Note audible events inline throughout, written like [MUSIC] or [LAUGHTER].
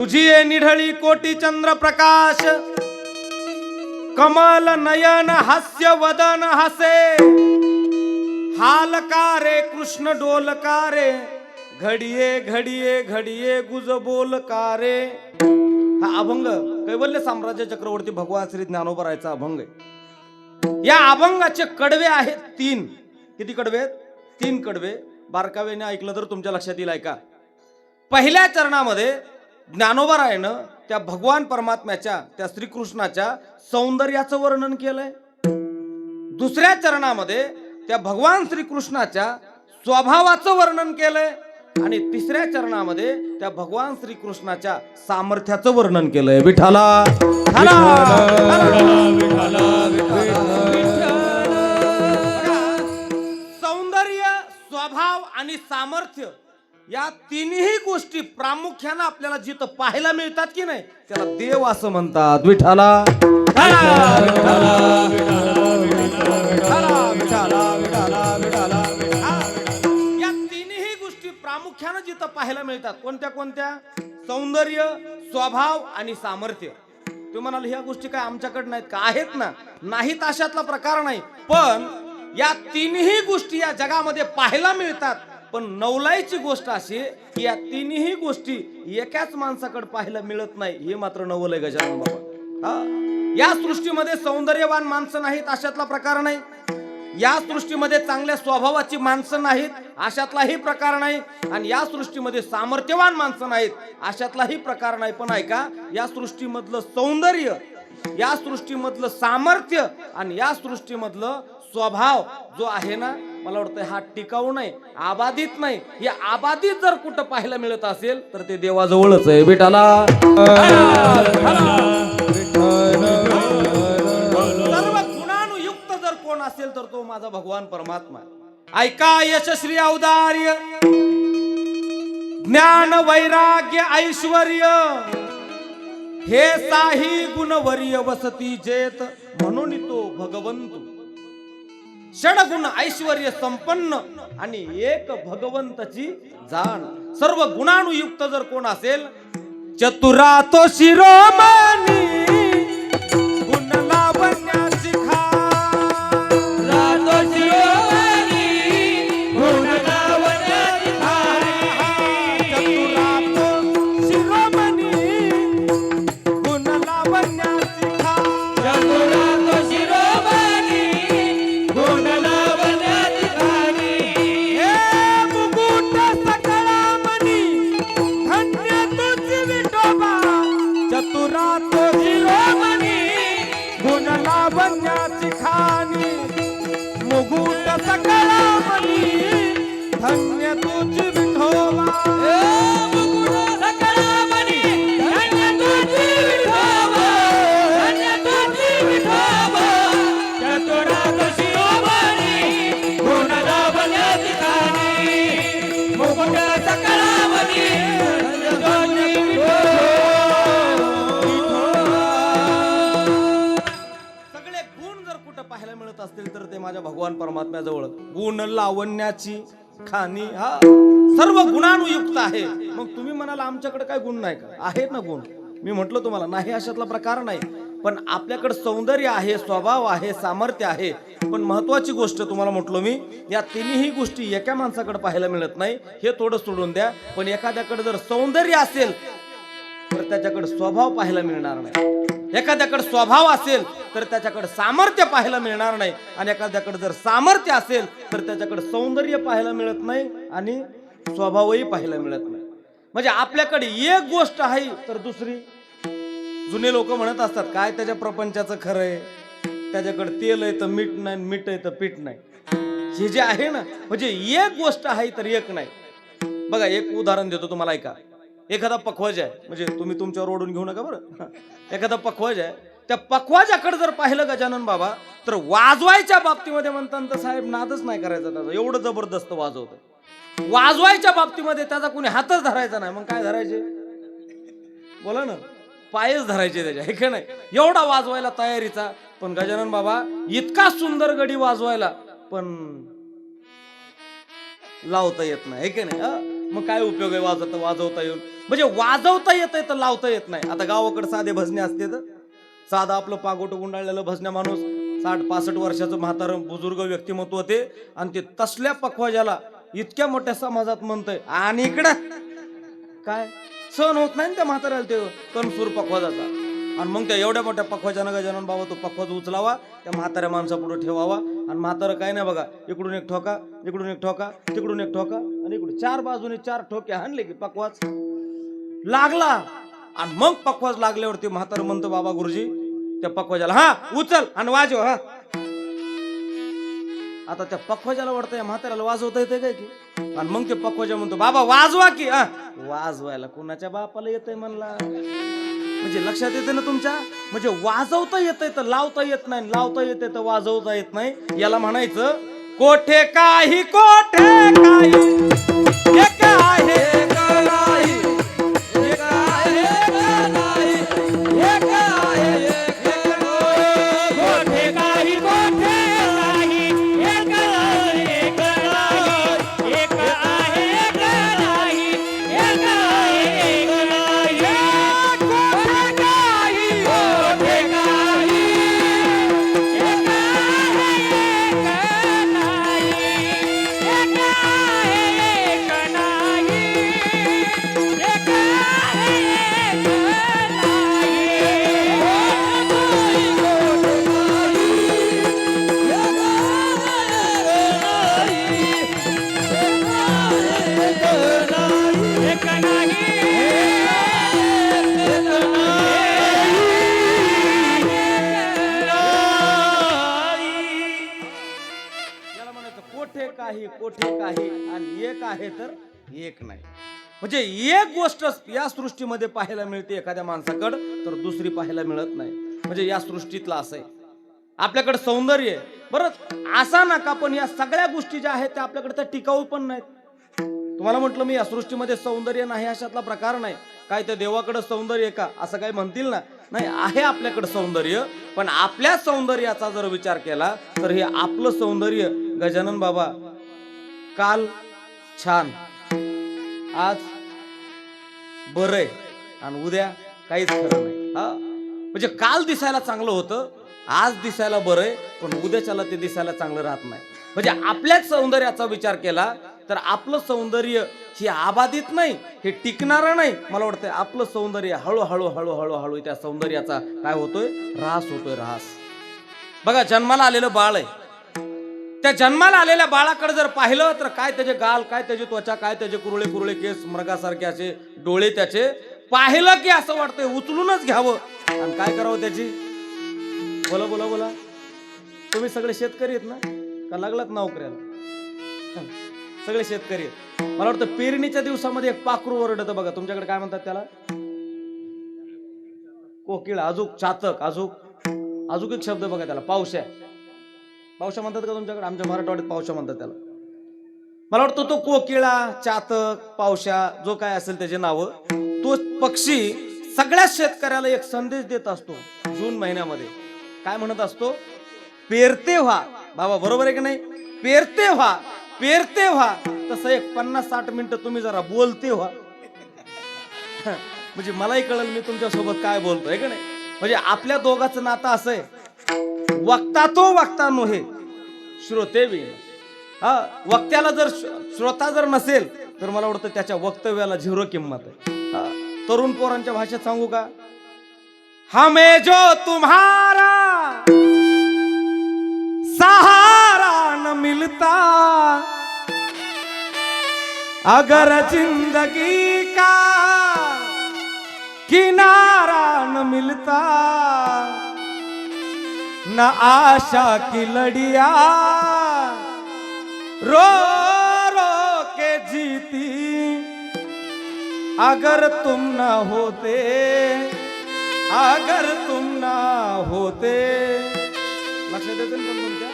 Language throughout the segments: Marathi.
तुझी ये निढळी कोटी चंद्र प्रकाश कमल नयन हास्य वदन हसे. हालकारे कृष्ण डोलकारे घडिये घडिये घडिये गुज बोलकारे हा अभंग कैवल्य साम्राज्य चक्रवर्ती भगवान श्री ज्ञानोबरायचा अभंग आहे. या अभंगाचे कडवे आहेत तीन. किती कडवे आहेत? तीन कडवे. बारकावेने ऐकलं तर तुमच्या लक्षात येईल ऐका. पहिल्या चरणामध्ये ज्ञानोबरायनं त्या भगवान परमात्म्याच्या त्या श्रीकृष्णाच्या सौंदर्याचं वर्णन केलंय. दुसऱ्या चरणामध्ये त्या भगवान श्रीकृष्णाच्या स्वभावाचं वर्णन केलंय. आणि तिसऱ्या चरणामध्ये त्या भगवान श्रीकृष्णाच्या सामर्थ्याचं वर्णन केलंय. विठाला सौंदर्य स्वभाव आणि सामर्थ्य या तिन्ही गोष्टी प्रामुख्यानं आपल्याला जिथं पाहायला मिळतात की नाही त्याला देव असं म्हणतात. विठाला या तिन्ही गोष्टी प्रामुख्यानं जिथं पाहायला मिळतात कोणत्या कोणत्या? सौंदर्य स्वभाव आणि सामर्थ्य. तुम्ही म्हणाल ह्या गोष्टी काय आमच्याकडे नाहीत का? आहेत ना. नाहीत अशातला प्रकार नाही. पण या तिन्ही गोष्टी या जगामध्ये पाहायला मिळतात. पण नवलाईची गोष्ट अशी की या तिन्ही गोष्टी एकाच माणसाकडे पाहायला मिळत नाही. हे मात्र नवल आहे गजानन बाबा हा? या सृष्टीमध्ये सौंदर्यवान माणसं नाहीत अशातला प्रकार नाही. या सृष्टीमध्ये चांगल्या स्वभावाची माणसं नाहीत अशातलाही प्रकार नाही. आणि या सृष्टीमध्ये सामर्थ्यवान माणसं नाहीत अशातलाही प्रकार नाही. पण ऐका या सृष्टीमधलं सौंदर्य या सृष्टीमधलं सामर्थ्य आणि या सृष्टीमधलं स्वभाव जो आहे ना मला वाटतं हा टिकाऊ नाही आबाधित नाही. हे आबाधित जर कुठं पाहायला मिळत असेल तर ते देवाजवळच आहे. बेटाला सर्व गुणानुयुक्त जर कोण असेल तर तो माझा भगवान परमात्मा ऐका यशश्री औदार्य. ज्ञान वैराग्य ऐश्वर्य. हे साही गुणवर्य वसती जेत म्हणून तो भगवंतू. षडगुण ऐश्वर्य संपन्न आणि एक भगवंताची जाण. सर्व गुणानुयुक्त जर कोण असेल चतुरा तो शिरोमय भगवान परमात्म्याजवळ. गुण लावण्याची खाणी हा. सर्व गुणानुयुक्त आहे. मग तुम्ही म्हणाल आमच्याकडे काय गुण नाही का? आहेत ना गुण. मी म्हंटल तुम्हाला नाही अशातला प्रकार नाही. पण आपल्याकडे सौंदर्य आहे स्वभाव आहे सामर्थ्य आहे. पण महत्वाची गोष्ट तुम्हाला म्हटलो मी या तिन्ही गोष्टी एका माणसाकडे पाहायला मिळत नाही. हे थोडं सोडून द्या. पण एखाद्याकडे जर सौंदर्य असेल तर त्याच्याकडे स्वभाव पाहायला मिळणार नाही. एखाद्याकडे स्वभाव असेल तर त्याच्याकडे सामर्थ्य पाहायला मिळणार नाही. आणि एखाद्याकडे जर सामर्थ्य असेल तर त्याच्याकडे सौंदर्य पाहायला मिळत नाही आणि स्वभावही पाहायला मिळत नाही. म्हणजे आपल्याकडे एक गोष्ट आहे तर दुसरी. जुने लोक म्हणत असतात काय त्याच्या प्रपंचाचं खरं आहे? त्याच्याकडे तेल आहे तर मीठ नाही मीठ आहे तर पीठ नाही. हे जे आहे ना म्हणजे एक गोष्ट आहे तर एक नाही. बघा एक उदाहरण देतो तुम्हाला ऐका. एखादा पखवाज आहे. म्हणजे तुम्ही तुमच्यावर ओढून घेऊ नका बरं. एखादा पखवाज आहे. त्या पखवाजाकडे जर पाहिलं गजानन बाबा तर वाजवायच्या बाबतीमध्ये म्हणतात तर साहेब नादच नाही करायचा त्याचा. एवढं जबरदस्त वाजवत वाजवायच्या बाबतीमध्ये त्याचा कोणी हातच धरायचा नाही. मग काय धरायचे? बोला ना. पायच धरायचे त्याच्या. हे का नाही? एवढा वाजवायला तयारीचा. पण गजानन बाबा इतका सुंदर गडी वाजवायला. पण लावता येत नाही. हे का नाही? हा? मग काय उपयोग आहे वाजवता वाजवता येऊन? म्हणजे वाजवता येत तर लावता येत नाही. आता गावाकडे साधे भजने असते तर. साधा आपलं पागोट गुंडाळलेलं भजन्या माणूस साठ पासष्ट वर्षाचं म्हातारं बुजुर्ग व्यक्तिमत्व होते आणि ते तसल्या पखवाजाला इतक्या मोठ्या समाजात म्हणतंय. आणि इकडं काय? सहन होत नाही त्या म्हाताऱ्याला ते कणसूर पखवाजाचा. आणि मग त्या एवढ्या मोठ्या पखवाजानं गजानन बाबा तो पखवाज उचलावा त्या म्हाताऱ्या माणसापुढे ठेवावा. आणि म्हातारं काय नाही बघा इकडून एक ठोका इकडून एक ठोका तिकडून एक ठोका आणि इकडून चार बाजूने चार ठोके हाणले की पखवाज लागला. आणि मग पकवाज लागल्यावरती म्हातारं म्हणतो बाबा गुरुजी त्या पकवाजाला हा उचल आणि वाजव हा. आता त्या पखवाजाला वाटतं म्हाताऱ्याला वाजवता येते काय की? आणि मग ते पखवाजा म्हणतो बाबा वाजवा की हा. वाजवायला कुणाच्या बापाला येतंय म्हणला? म्हणजे लक्षात येते ना तुमच्या? म्हणजे वाजवता येतंय तर लावता येत नाही लावता येते तर वाजवता येत नाही. याला म्हणायचं कोठे काही कोठे काही आहे. कोटी काही आणि एक आहे तर एक नाही. म्हणजे एक गोष्ट या सृष्टीमध्ये पाहायला मिळते एखाद्या माणसाकडं तर दुसरी पाहायला मिळत नाही. म्हणजे या सृष्टीतला असं आहे. आपल्याकडे सौंदर्य आहे. बरं असा नका पण या सगळ्या गोष्टी ज्या आहेत त्या आपल्याकडे त्या टिकाऊ पण नाहीत. तुम्हाला म्हटलं मी या सृष्टीमध्ये सौंदर्य नाही अशातला प्रकार नाही. काय ते देवाकडे सौंदर्य का? असं काही म्हणतील ना? नाही आहे आपल्याकडे सौंदर्य पण आपल्या सौंदर्याचा जर विचार केला तर हे आपलं सौंदर्य गजानन बाबा काल छान. आज बरंय. आणि उद्या काहीच खरं नाही. हा? म्हणजे काल दिसायला चांगलं होतं आज दिसायला बरंय पण उद्याच्याला ते दिसायला चांगलं राहत नाही. म्हणजे आपल्याच सौंदर्याचा विचार केला तर आपलं सौंदर्य हे आबाधित नाही हे टिकणारं नाही. मला वाटतं आपलं सौंदर्य हळूहळू हळूहळू हळू त्या सौंदर्याचा काय होतोय? ऱ्हास होतोय ऱ्हास. बघा जन्माला आलेलं बाळ आहे. त्या जन्माला आलेल्या बाळाकडे जर पाहिलं तर काय त्याचे गाल काय त्याची त्वचा काय त्याचे कुरळे कुरळे केस मृगासारखे असे डोळे त्याचे पाहिलं की असं वाटतंय उचलूनच घ्यावं. आणि काय करावं त्याची? बोला बोला बोला. तुम्ही सगळे शेतकरी आहेत ना? का लागलात नोकऱ्याला? सगळे शेतकरी आहेत. मला वाटतं पेरणीच्या दिवसामध्ये एक पाखरू ओरडतं बघा. तुमच्याकडे काय म्हणतात त्याला? कोकिळ अजूक चातक अजूक अजूक एक शब्द बघा त्याला पावश्या पावशा म्हणतात का तुमच्याकडे? आमच्या मराठवाड्यात पावशा म्हणतात त्याला. मला वाटतं तो कोकिळा चातक पावशा जो काय असेल त्याचे नावं तो पक्षी सगळ्या शेतकऱ्याला एक संदेश देत असतो जून महिन्यामध्ये. काय म्हणत असतो? पेरते व्हा. बाबा बरोबर आहे की नाही? पेरते व्हा. पेरते व्हा. तसं एक पन्नास साठ मिनिटं तुम्ही जरा बोलते व्हा. [LAUGHS] म्हणजे मलाही कळलं मी तुमच्यासोबत काय बोलतोय का नाही? म्हणजे आपल्या दोघाचं नातं असं आहे. वक्ता तो वक्ता नोहे. श्रोते बी. हा वक्त्याला जर श्रोता जर नसेल तर मला वाटतं त्याच्या वक्तव्याला झिरो किंमत आहे. तरुण पोरांच्या भाषेत सांगू का? हमे जो तुम्हारा सहारा न मिलता अगर जिंदगी का किनारा न मिलता न आशा की लड़िया रो रो के जीती अगर तुम ना होते अगर तुम ना होते लक्षात येते ना पण तुमच्या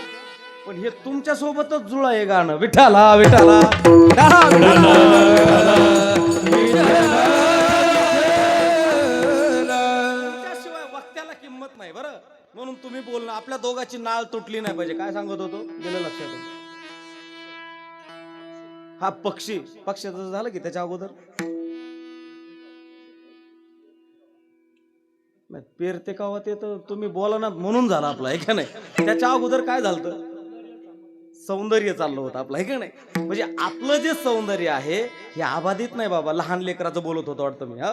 पण हे तुमच्या सोबतच जुळ आहे गाणं विठाला विठाला विठाला, विठाला, त्याशिवाय म्हणून तुम्ही बोलणं आपल्या दोघांची नाळ तुटली नाही पाहिजे. काय सांगत होतो? गेलं लक्षात. हा पक्षी पक्षाचं झालं की त्याच्या अगोदर? नाही पेरते कावा ते तर तुम्ही बोला ना म्हणून झाला आपला हे का नाही? त्याच्या अगोदर काय झालं सौंदर्य चाललं होतं आपलं हे का नाही? म्हणजे आपलं जे सौंदर्य आहे हे आबाधित नाही बाबा लहान लेकराचं बोलत होतं वाटतं मी हा?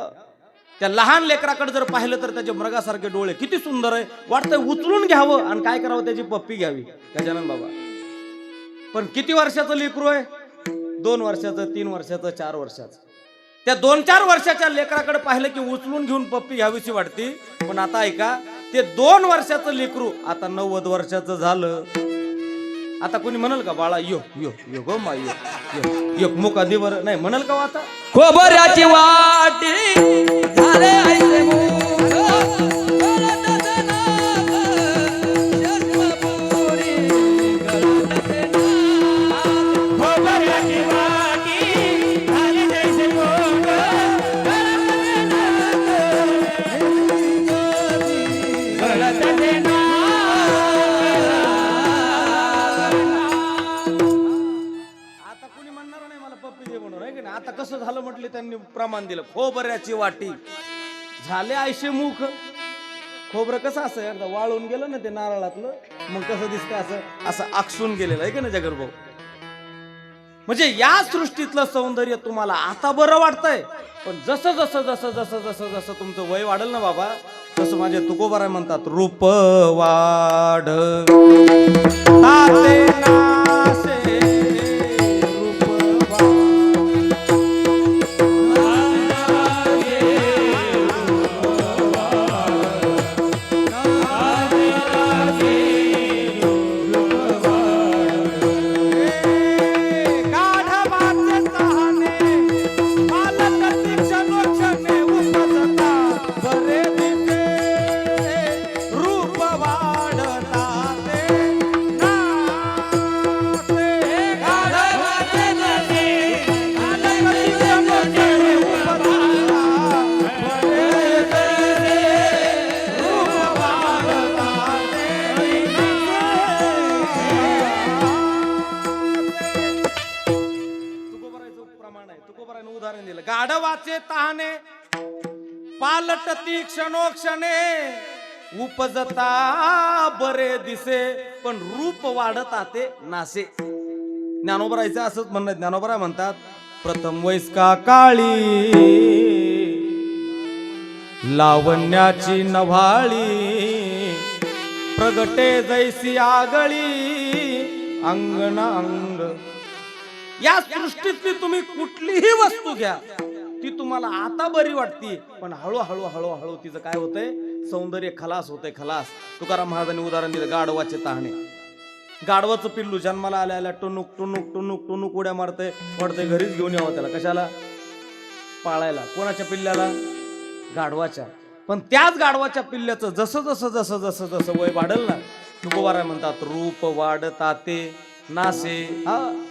त्या लहान लेकराकडे जर पाहिलं तर त्याचे मृगासारखे डोळे किती सुंदर आहे. वाटतं उचलून घ्यावं आणि काय करावं त्याची पप्पी घ्यावी. गजानन बाबा. पण किती वर्षाचं लेकरू आहे? दोन वर्षाचं तीन वर्षाचं चार वर्षाचं. त्या दोन चार वर्षाच्या लेकराकडे पाहिलं की उचलून घेऊन पप्पी घ्यावीशी वाटती. पण आता ऐका ते दोन वर्षाचं लेकरू आता नव्वद वर्षाचं झालं. आता कोणी म्हणाल का बाळा यो यो यो गो मा यो यो यो मुका नाही म्हणाल का हो आता? खोबऱ्याची वाटी. झाले सामान दिलं खोबऱ्याची वाटी. झाले आयशे मुख खोबरं कसं असं एकदा वाळून गेलं ना ते नारळातलं मग कसं दिसतं असं? असं आकसून गेलेलं आहे का ना जगर भाऊ म्हणजे या सृष्टीतलं सौंदर्य तुम्हाला आता बरं वाटतंय पण जसं जसं जसं जसं जसं जसं तुमचं वय वाढल ना बाबा तसं माझे तुकोबाराय म्हणतात रूप वाढ. गाढवाचे तहाने पालटती क्षणोक्षणे उपजता बरे दिसे पण रूप वाढत आते नासे. ज्ञानोबरायचं असंच म्हणणं आहे. ज्ञानोबराय म्हणतात प्रथम वयस्का काळी लावण्याची नभाळी प्रगटे जैसी आगळी अंगण अंग. या सृष्टीतली तुम्ही कुठलीही वस्तू घ्या. ती तुम्हाला आता बरी वाटती. पण हळूहळू हळूहळू तिचं काय होतंय? सौंदर्य खलास होतंय खलास. तुकाराम महाराजांनी उदाहरण दिलं गाढवाचे तहाणे. गाडवाचं पिल्लू जन्माला आल्या आल्या टुनुक टुनुक टुनुक टुनुक उड्या मारतंय. वाटतंय घरीच घेऊन यावं त्याला. कशाला? पाळायला. कोणाच्या पिल्ल्याला? गाढवाच्या. पण त्याच गाढवाच्या पिल्ल्याचं जसं जसं जसं जसं जसं वय वाढेल ना तुकोबाराय म्हणतात रूप वाढता ते नासे. हा.